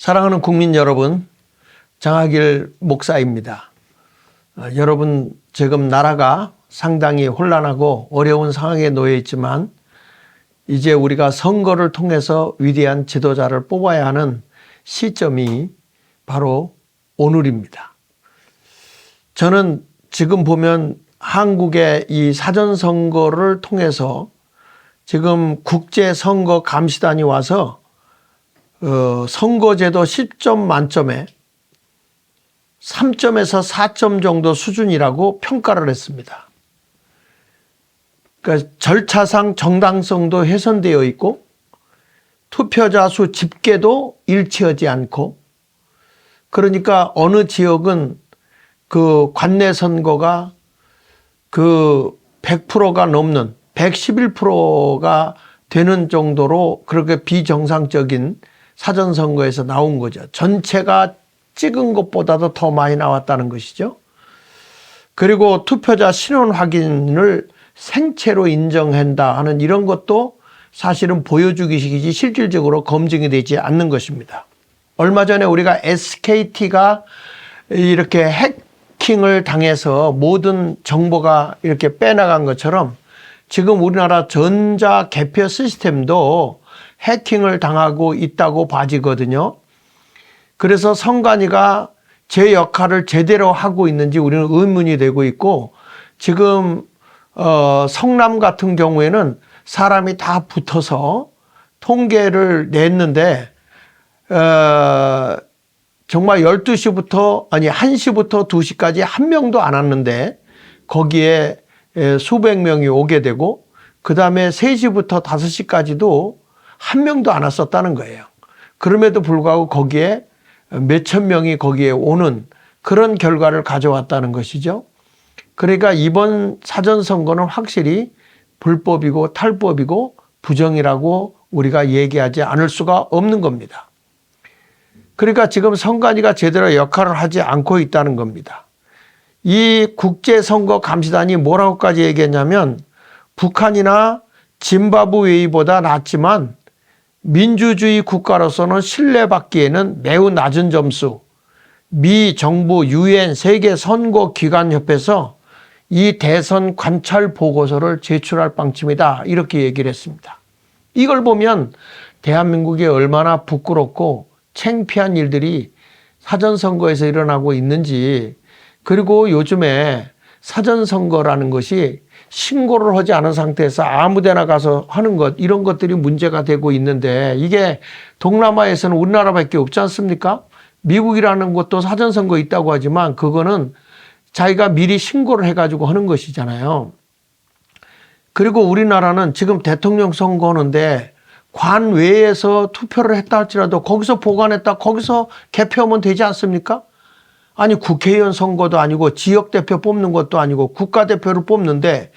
사랑하는 국민 여러분, 장하길 목사입니다. 어, 여러분, 지금 나라가 상당히 혼란하고 어려운 상황에 놓여 있지만 이제 우리가 선거를 통해서 위대한 지도자를 뽑아야 하는 시점이 바로 오늘입니다. 저는 지금 보면 한국의 이 사전선거를 통해서 지금 국제선거 감시단이 와서 어, 선거제도 10점 만점에 3점에서 4점 정도 수준이라고 평가를 했습니다. 그러니까 절차상 정당성도 훼손되어 있고 투표자 수 집계도 일치하지 않고 그러니까 어느 지역은 그 관내 선거가 그 100%가 넘는 111%가 되는 정도로 그렇게 비정상적인 사전선거에서 나온 거죠. 전체가 찍은 것보다도 더 많이 나왔다는 것이죠. 그리고 투표자 신원 확인을 생체로 인정한다 하는 이런 것도 사실은 보여주기식이지 실질적으로 검증이 되지 않는 것입니다. 얼마 전에 우리가 SKT가 이렇게 해킹을 당해서 모든 정보가 이렇게 빼나간 것처럼 지금 우리나라 전자 개표 시스템도 해킹을 당하고 있다고 봐지거든요. 그래서 선관위가 제 역할을 제대로 하고 있는지 우리는 의문이 되고 있고 지금 어 성남 같은 경우에는 사람이 다 붙어서 통계를 냈는데 어 정말 12시부터 아니 1시부터 2시까지 한 명도 안 왔는데 거기에 수백 명이 오게 되고 그 다음에 3시부터 5시까지도 한 명도 안 왔었다는 거예요. 그럼에도 불구하고 거기에 몇천 명이 거기에 오는 그런 결과를 가져왔다는 것이죠. 그러니까 이번 사전선거는 확실히 불법이고 탈법이고 부정이라고 우리가 얘기하지 않을 수가 없는 겁니다. 그러니까 지금 선관위가 제대로 역할을 하지 않고 있다는 겁니다. 이 국제선거 감시단이 뭐라고까지 얘기했냐면 북한이나 짐바브웨이보다 낫지만 민주주의 국가로서는 신뢰받기에는 매우 낮은 점수. 미 정부 유엔 세계 선거 기관 협회에서 이 대선 관찰 보고서를 제출할 방침이다. 이렇게 얘기를 했습니다. 이걸 보면 대한민국이 얼마나 부끄럽고 창피한 일들이 사전선거에서 일어나고 있는지 그리고 요즘에 사전선거라는 것이 신고를 하지 않은 상태에서 아무 데나 가서 하는 것, 이런 것들이 문제가 되고 있는데 이게 동남아에서는 우리나라밖에 없지 않습니까? 미국이라는 것도 사전 선거 있다고 하지만 그거는 자기가 미리 신고를 해가지고 하는 것이잖아요. 그리고 우리나라는 지금 대통령 선거하는데 관 외에서 투표를 했다 할지라도 거기서 보관했다 거기서 개표하면 되지 않습니까? 아니 국회의원 선거도 아니고 지역대표 뽑는 것도 아니고 국가대표를 뽑는데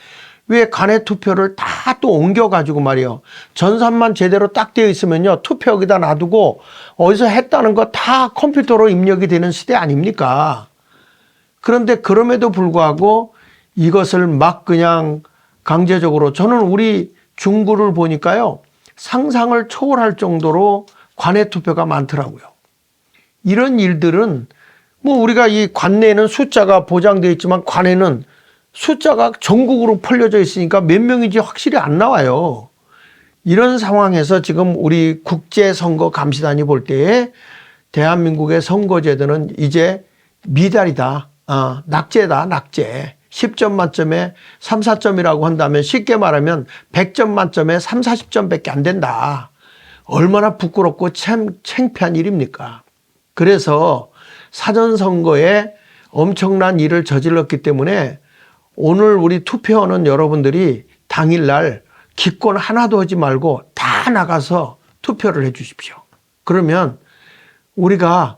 왜 간의 투표를 다 또 옮겨가지고 말이요. 전산만 제대로 딱 되어 있으면요. 투표 여기다 놔두고 어디서 했다는 거 다 컴퓨터로 입력이 되는 시대 아닙니까? 그런데 그럼에도 불구하고 이것을 막 그냥 강제적으로 저는 우리 중구를 보니까요. 상상을 초월할 정도로 관외 투표가 많더라고요. 이런 일들은 뭐 우리가 이 관내에는 숫자가 보장되어 있지만 관에는 숫자가 전국으로 펄려져 있으니까 몇 명인지 확실히 안 나와요. 이런 상황에서 지금 우리 국제선거 감시단이 볼 때에 대한민국의 선거제도는 이제 미달이다. 어, 낙제다, 낙제. 10점 만점에 3, 4점이라고 한다면 쉽게 말하면 100점 만점에 3, 40점밖에 안 된다. 얼마나 부끄럽고 참 창피한 일입니까? 그래서 사전 선거에 엄청난 일을 저질렀기 때문에 오늘 우리 투표하는 여러분들이 당일날 기권 하나도 하지 말고 다 나가서 투표를 해 주십시오. 그러면 우리가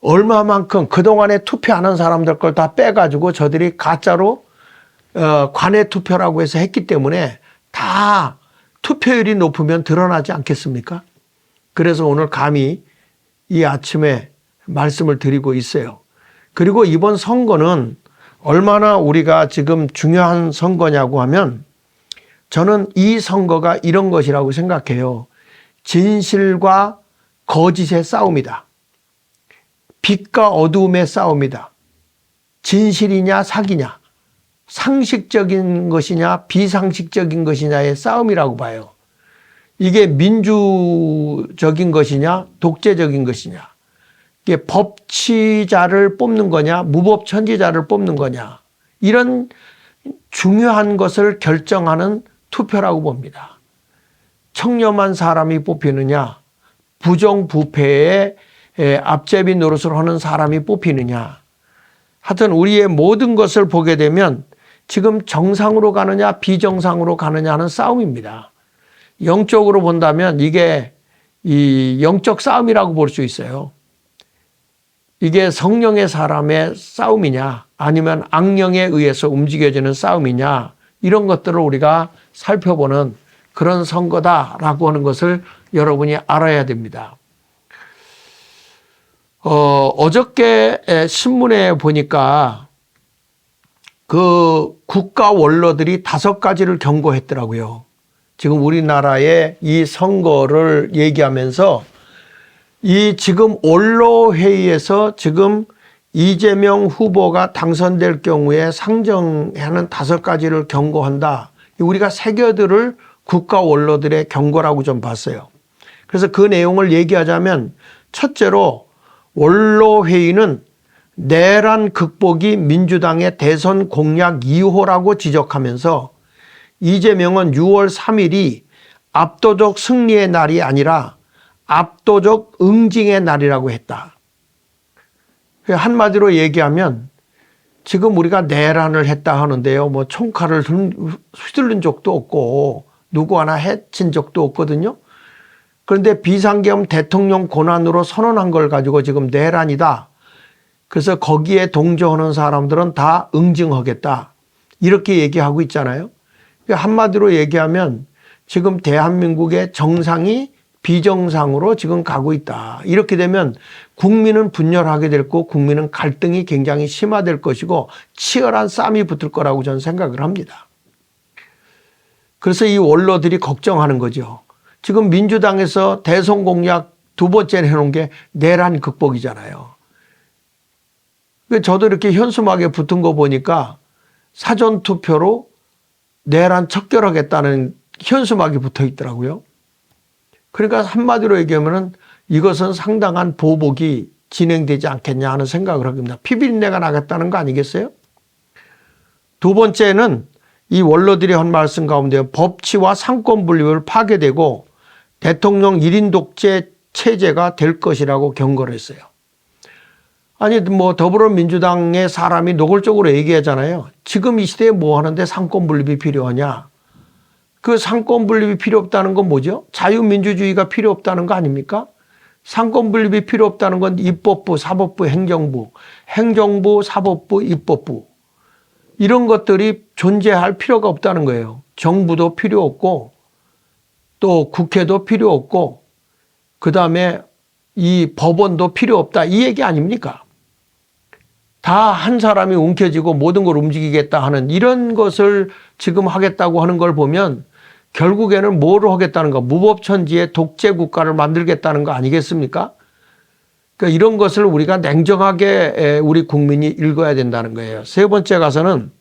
얼마만큼 그동안에 투표 안 한 사람들 걸 다 빼가지고 저들이 가짜로 어, 관외 투표라고 해서 했기 때문에 다 투표율이 높으면 드러나지 않겠습니까? 그래서 오늘 감히 이 아침에 말씀을 드리고 있어요. 그리고 이번 선거는 얼마나 우리가 지금 중요한 선거냐고 하면 저는 이 선거가 이런 것이라고 생각해요. 진실과 거짓의 싸움이다. 빛과 어두움의 싸움이다. 진실이냐 사기냐, 상식적인 것이냐 비상식적인 것이냐의 싸움이라고 봐요. 이게 민주적인 것이냐 독재적인 것이냐. 이게 법치자를 뽑는 거냐 무법천지자를 뽑는 거냐. 이런 중요한 것을 결정하는 투표라고 봅니다. 청렴한 사람이 뽑히느냐, 부정부패의 앞제비 노릇을 하는 사람이 뽑히느냐. 하여튼 우리의 모든 것을 보게 되면 지금 정상으로 가느냐, 비정상으로 가느냐 하는 싸움입니다. 영적으로 본다면 이게 이 영적 싸움이라고 볼 수 있어요. 이게 성령의 사람의 싸움이냐, 아니면 악령에 의해서 움직여지는 싸움이냐, 이런 것들을 우리가 살펴보는 그런 선거다라고 하는 것을 여러분이 알아야 됩니다. 어, 어저께 신문에 보니까 그 국가 원로들이 다섯 가지를 경고했더라고요. 지금 우리나라의 이 선거를 얘기하면서 이 지금 원로회의에서 지금 이재명 후보가 당선될 경우에 상정하는 다섯 가지를 경고한다. 우리가 새겨들을 국가 원로들의 경고라고 좀 봤어요. 그래서 그 내용을 얘기하자면 첫째로 원로회의는 내란 극복이 민주당의 대선 공약 2호라고 지적하면서 이재명은 6월 3일이 압도적 승리의 날이 아니라 압도적 응징의 날이라고 했다. 한마디로 얘기하면 지금 우리가 내란을 했다 하는데요. 뭐 총칼을 휘둘른 적도 없고 누구 하나 해친 적도 없거든요. 그런데 비상계엄 대통령 권한으로 선언한 걸 가지고 지금 내란이다. 그래서 거기에 동조하는 사람들은 다 응징하겠다. 이렇게 얘기하고 있잖아요. 한마디로 얘기하면 지금 대한민국의 정상이 비정상으로 지금 가고 있다. 이렇게 되면 국민은 분열하게 될 거고 국민은 갈등이 굉장히 심화될 것이고 치열한 싸움이 붙을 거라고 저는 생각을 합니다. 그래서 이 원로들이 걱정하는 거죠. 지금 민주당에서 대선 공약 두 번째 해놓은 게 내란 극복이잖아요. 저도 이렇게 현수막에 붙은 거 보니까 사전 투표로 내란 척결하겠다는 현수막이 붙어 있더라고요. 그러니까 한마디로 얘기하면은 이것은 상당한 보복이 진행되지 않겠냐 하는 생각을 합니다. 피비린내가 나겠다는 거 아니겠어요? 두 번째는 이 원로들이 한 말씀 가운데 법치와 상권 분립을 파괴되고 대통령 1인 독재 체제가 될 것이라고 경고를 했어요. 아니 뭐 더불어민주당의 사람이 노골적으로 얘기하잖아요. 지금 이 시대에 뭐 하는데 상권 분립이 필요하냐? 그 상권 분립이 필요 없다는 건 뭐죠? 자유민주주의가 필요 없다는 거 아닙니까? 상권 분립이 필요 없다는 건 입법부, 사법부, 행정부, 행정부, 사법부, 입법부 이런 것들이 존재할 필요가 없다는 거예요. 정부도 필요 없고 또 국회도 필요 없고 그 다음에 이 법원도 필요 없다 이 얘기 아닙니까? 다 한 사람이 움켜쥐고 모든 걸 움직이겠다 하는 이런 것을 지금 하겠다고 하는 걸 보면 결국에는 뭐로 하겠다는 거 무법천지의 독재 국가를 만들겠다는 거 아니겠습니까? 그러니까 이런 것을 우리가 냉정하게 우리 국민이 읽어야 된다는 거예요. 세 번째 가서는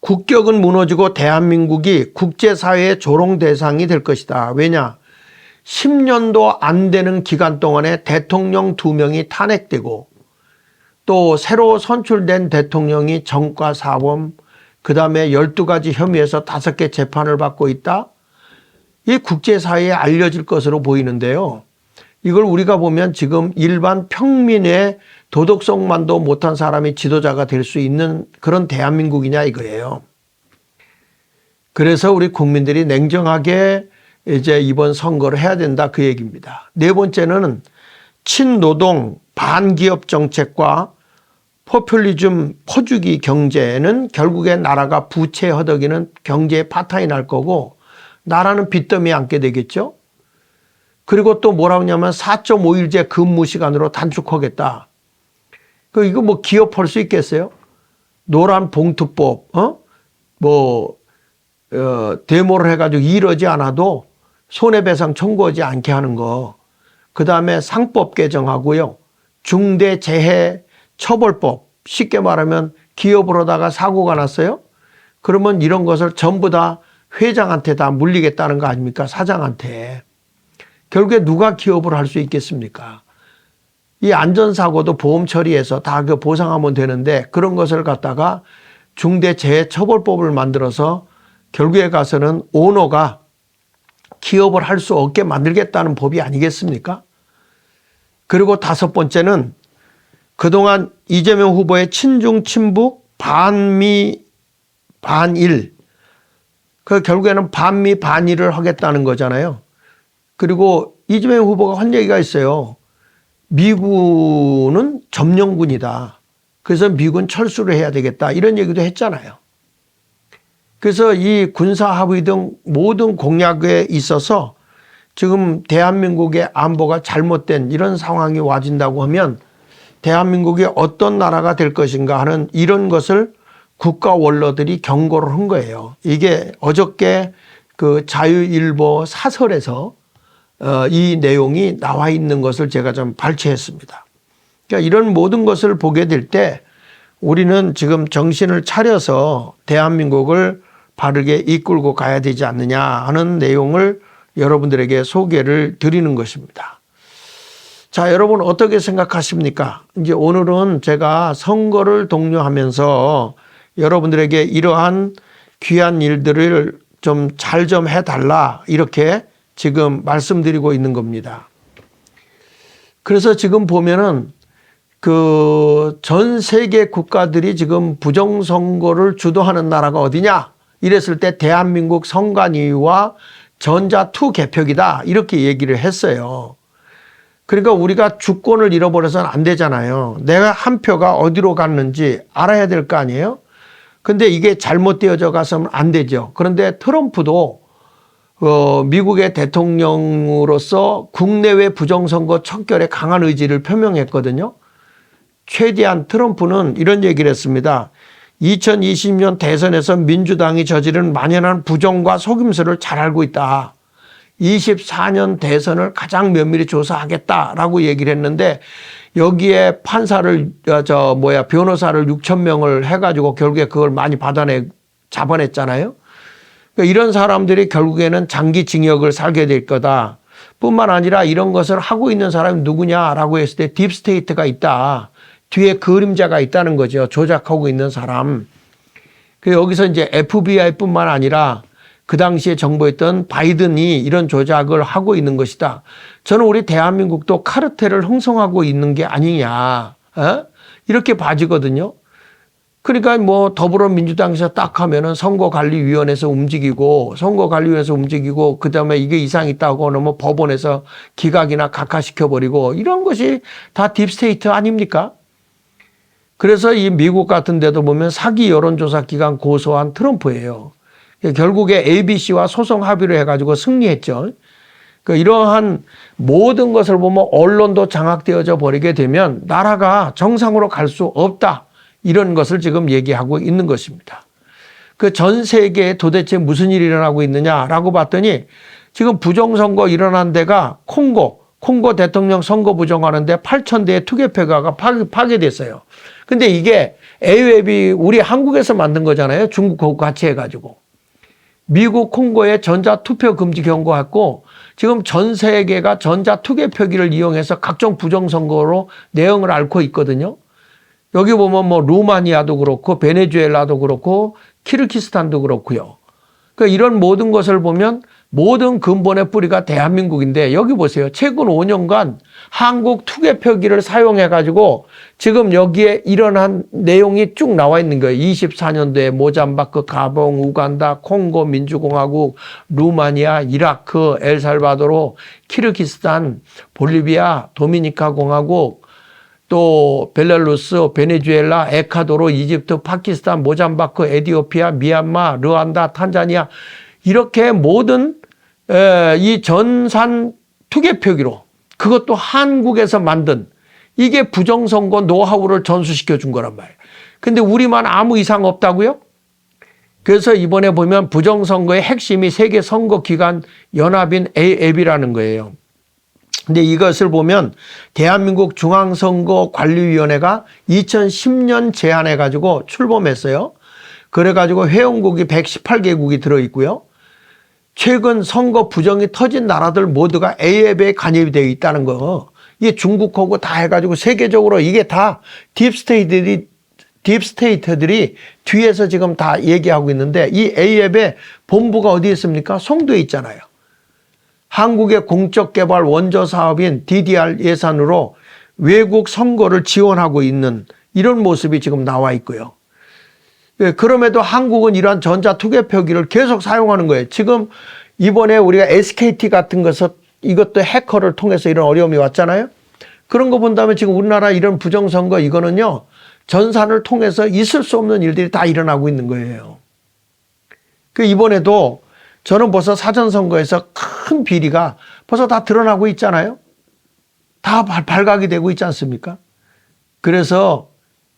국격은 무너지고 대한민국이 국제사회의 조롱 대상이 될 것이다. 왜냐? 10년도 안 되는 기간 동안에 대통령 두 명이 탄핵되고 또 새로 선출된 대통령이 정과 사범, 그 다음에 12가지 혐의에서 5개 재판을 받고 있다. 이 국제사회에 알려질 것으로 보이는데요. 이걸 우리가 보면 지금 일반 평민의 도덕성만도 못한 사람이 지도자가 될 수 있는 그런 대한민국이냐 이거예요. 그래서 우리 국민들이 냉정하게 이제 이번 선거를 해야 된다 그 얘기입니다. 네 번째는 친노동 반기업 정책과 포퓰리즘 퍼주기 경제는 결국에 나라가 부채 허덕이는 경제의 파탄이 날 거고 나라는 빚더미에 앉게 되겠죠. 그리고 또 뭐라고 하냐면 4.5일제 근무 시간으로 단축하겠다. 그 이거 뭐 기업할 수 있겠어요? 노란 봉투법, 어? 뭐, 어, 데모를 해가지고 이러지 않아도 손해배상 청구하지 않게 하는 거. 그 다음에 상법 개정하고요. 중대재해 처벌법 쉽게 말하면 기업으로다가 사고가 났어요. 그러면 이런 것을 전부 다 회장한테 다 물리겠다는 거 아닙니까? 사장한테. 결국에 누가 기업을 할 수 있겠습니까? 이 안전사고도 보험 처리해서 다 그 보상하면 되는데 그런 것을 갖다가 중대재해처벌법을 만들어서 결국에 가서는 오너가 기업을 할 수 없게 만들겠다는 법이 아니겠습니까? 그리고 다섯 번째는 그동안 이재명 후보의 친중 친북 반미 반일 그 결국에는 반미 반일을 하겠다는 거잖아요. 그리고 이재명 후보가 한 얘기가 있어요. 미군은 점령군이다. 그래서 미군 철수를 해야 되겠다. 이런 얘기도 했잖아요. 그래서 이 군사 합의 등 모든 공약에 있어서 지금 대한민국의 안보가 잘못된 이런 상황이 와진다고 하면 대한민국이 어떤 나라가 될 것인가 하는 이런 것을 국가 원로들이 경고를 한 거예요. 이게 어저께 그 자유일보 사설에서 어, 이 내용이 나와 있는 것을 제가 좀 발췌했습니다. 그러니까 이런 모든 것을 보게 될 때 우리는 지금 정신을 차려서 대한민국을 바르게 이끌고 가야 되지 않느냐 하는 내용을 여러분들에게 소개를 드리는 것입니다. 자, 여러분 어떻게 생각하십니까? 이제 오늘은 제가 선거를 독려하면서 여러분들에게 이러한 귀한 일들을 좀 잘 좀 해달라 이렇게 지금 말씀드리고 있는 겁니다. 그래서 지금 보면은 그 전 세계 국가들이 지금 부정선거를 주도하는 나라가 어디냐? 이랬을 때 대한민국 선관위와 전자2 개표기다. 이렇게 얘기를 했어요. 그러니까 우리가 주권을 잃어버려서는 안 되잖아요. 내가 한 표가 어디로 갔는지 알아야 될 거 아니에요? 근데 이게 잘못되어져 가서는 안 되죠. 그런데 트럼프도 어, 미국의 대통령으로서 국내외 부정선거 척결에 강한 의지를 표명했거든요. 최대한 트럼프는 이런 얘기를 했습니다. 2020년 대선에서 민주당이 저지른 만연한 부정과 속임수를 잘 알고 있다. 24년 대선을 가장 면밀히 조사하겠다라고 얘기를 했는데 여기에 판사를 어, 저 뭐야 변호사를 6천 명을 해가지고 결국에 그걸 많이 받아내 잡아냈잖아요. 그러니까 이런 사람들이 결국에는 장기 징역을 살게 될 거다. 뿐만 아니라 이런 것을 하고 있는 사람이 누구냐라고 했을 때 딥스테이트가 있다. 뒤에 그림자가 있다는 거죠. 조작하고 있는 사람. 그 여기서 이제 FBI뿐만 아니라 그 당시에 정부였던 바이든이 이런 조작을 하고 있는 것이다. 저는 우리 대한민국도 카르텔을 형성하고 있는 게 아니냐. 어? 이렇게 봐지거든요. 그러니까 뭐 더불어민주당에서 딱 하면은 선거관리위원회에서 움직이고 선거관리위원회에서 움직이고 그다음에 이게 이상 있다고 하면 뭐 법원에서 기각이나 각하시켜 버리고 이런 것이 다 딥스테이트 아닙니까? 그래서 이 미국 같은 데도 보면 사기 여론조사 기관 고소한 트럼프예요. 결국에 ABC와 소송 합의를 해가지고 승리했죠. 그 이러한 모든 것을 보면 언론도 장악되어져 버리게 되면 나라가 정상으로 갈 수 없다. 이런 것을 지금 얘기하고 있는 것입니다. 그 전 세계에 도대체 무슨 일이 일어나고 있느냐라고 봤더니 지금 부정선거 일어난 데가 콩고, 콩고 대통령 선거 부정하는데 8천 대의 투개표가 파괴 됐어요. 근데 이게 A웹이 우리 한국에서 만든 거잖아요. 중국하고 같이 해가지고. 미국 콩고에 전자 투표 금지 경고했고 지금 전 세계가 전자 투개 표기를 이용해서 각종 부정 선거로 내용을 앓고 있거든요. 여기 보면 뭐 루마니아도 그렇고 베네수엘라도 그렇고 키르키스탄도 그렇고요. 그러니까 이런 모든 것을 보면 모든 근본의 뿌리가 대한민국인데 여기 보세요. 최근 5년간 한국 투개 표기를 사용해 가지고 지금 여기에 일어난 내용이 쭉 나와 있는 거예요. 24년도에 모잠바크, 가봉, 우간다, 콩고 민주공화국, 루마니아, 이라크, 엘살바도르, 키르기스탄, 볼리비아, 도미니카 공화국, 또 벨라루스, 베네수엘라, 에콰도르, 이집트, 파키스탄, 모잠바크, 에디오피아, 미얀마, 르완다, 탄자니아 이렇게 모든 이 전산 투개 표기로 그것도 한국에서 만든 이게 부정선거 노하우를 전수시켜 준 거란 말이에요. 근데 우리만 아무 이상 없다고요? 그래서 이번에 보면 부정선거의 핵심이 세계 선거기관 연합인 AF이라는 거예요. 근데 이것을 보면 대한민국 중앙선거관리위원회가 2010년 제안해 가지고 출범했어요. 그래 가지고 회원국이 118개국이 들어 있고요. 최근 선거 부정이 터진 나라들 모두가 A앱에 간입이 되어 있다는 거. 이게 중국하고 다 해가지고 세계적으로 이게 다 딥스테이트들이 딥스테이트들이 뒤에서 지금 다 얘기하고 있는데 이 A앱의 본부가 어디 있습니까? 송도에 있잖아요. 한국의 공적 개발 원조 사업인 DDR 예산으로 외국 선거를 지원하고 있는 이런 모습이 지금 나와 있고요. 예, 그럼에도 한국은 이러한 전자 투개표기를 계속 사용하는 거예요. 지금 이번에 우리가 SKT 같은 것을 이것도 해커를 통해서 이런 어려움이 왔잖아요. 그런 거 본다면 지금 우리나라 이런 부정선거 이거는요. 전산을 통해서 있을 수 없는 일들이 다 일어나고 있는 거예요. 그 이번에도 저는 벌써 사전선거에서 큰 비리가 벌써 다 드러나고 있잖아요. 다 발- 발각이 되고 있지 않습니까? 그래서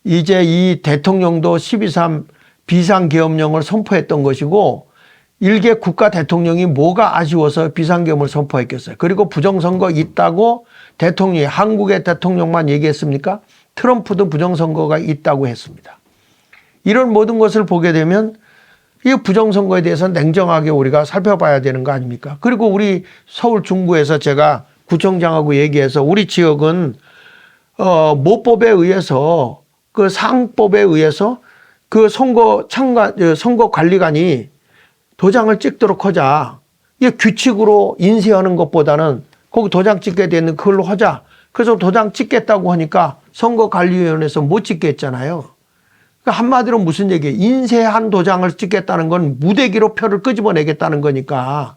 이제 이 대통령도 12.3 비상계엄령을 선포했던 것이고 일개 국가 대통령이 뭐가 아쉬워서 비상계엄을 선포했겠어요. 그리고 부정선거 있다고 대통령이 한국의 대통령만 얘기했습니까? 트럼프도 부정선거가 있다고 했습니다. 이런 모든 것을 보게 되면 이 부정선거에 대해서 냉정하게 우리가 살펴봐야 되는 거 아닙니까? 그리고 우리 서울 중구에서 제가 구청장하고 얘기해서 우리 지역은 어, 모법에 의해서 그 상법에 의해서 그 선거 참관, 어, 선거 관리관이 도장을 찍도록 하자. 이게 규칙으로 인쇄하는 것보다는 거기 도장 찍게 되는 그걸로 하자. 그래서 도장 찍겠다고 하니까 선거관리위원회에서 못 찍게 했잖아요. 그러니까 한마디로 무슨 얘기예요? 인쇄한 도장을 찍겠다는 건 무대기로 표를 끄집어내겠다는 거니까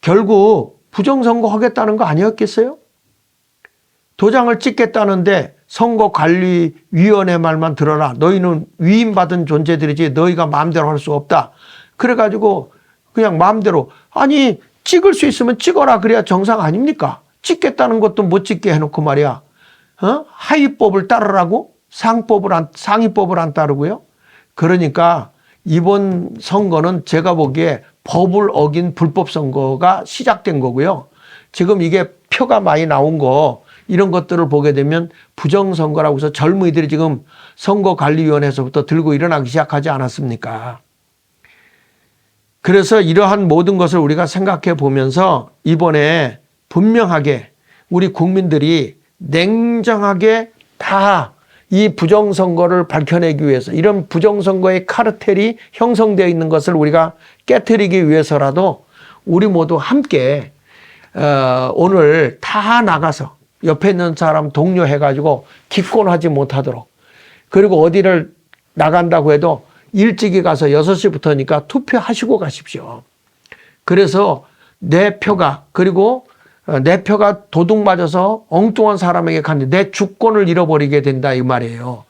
결국 부정선거 하겠다는 거 아니었겠어요? 도장을 찍겠다는데 선거관리위원회 말만 들어라. 너희는 위임받은 존재들이지 너희가 마음대로 할 수 없다. 그래가지고 그냥 마음대로 아니 찍을 수 있으면 찍어라 그래야 정상 아닙니까? 찍겠다는 것도 못 찍게 해놓고 말이야. 어? 하위법을 따르라고 상법을 안 상위법을 안 따르고요. 그러니까 이번 선거는 제가 보기에 법을 어긴 불법 선거가 시작된 거고요. 지금 이게 표가 많이 나온 거 이런 것들을 보게 되면 부정선거라고 해서 젊은이들이 지금 선거관리위원회에서부터 들고 일어나기 시작하지 않았습니까? 그래서 이러한 모든 것을 우리가 생각해 보면서 이번에 분명하게 우리 국민들이 냉정하게 다 이 부정선거를 밝혀내기 위해서 이런 부정선거의 카르텔이 형성되어 있는 것을 우리가 깨뜨리기 위해서라도 우리 모두 함께 어, 오늘 다 나가서 옆에 있는 사람 독려해가지고 기권하지 못하도록 그리고 어디를 나간다고 해도 일찍이 가서 6시부터니까 투표하시고 가십시오. 그래서 내 표가 그리고 어, 내 표가 도둑 맞아서 엉뚱한 사람에게 갔는데 내 주권을 잃어버리게 된다 이 말이에요.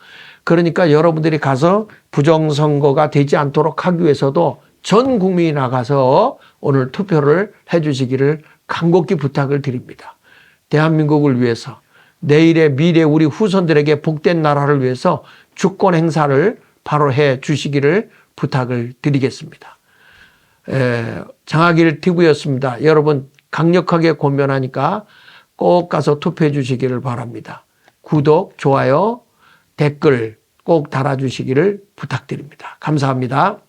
그러니까 여러분들이 가서 부정선거가 되지 않도록 하기 위해서도 전 국민이 나가서 오늘 투표를 해 주시기를 간곡히 부탁을 드립니다. 대한민국을 위해서 내일의 미래 우리 후손들에게 복된 나라를 위해서 주권 행사를 바로 해 주시기를 부탁을 드리겠습니다. 에, 장하길 TV였습니다. 여러분 강력하게 권면하니까 꼭 가서 투표해 주시기를 바랍니다. 구독, 좋아요, 댓글 꼭 달아주시기를 부탁드립니다. 감사합니다.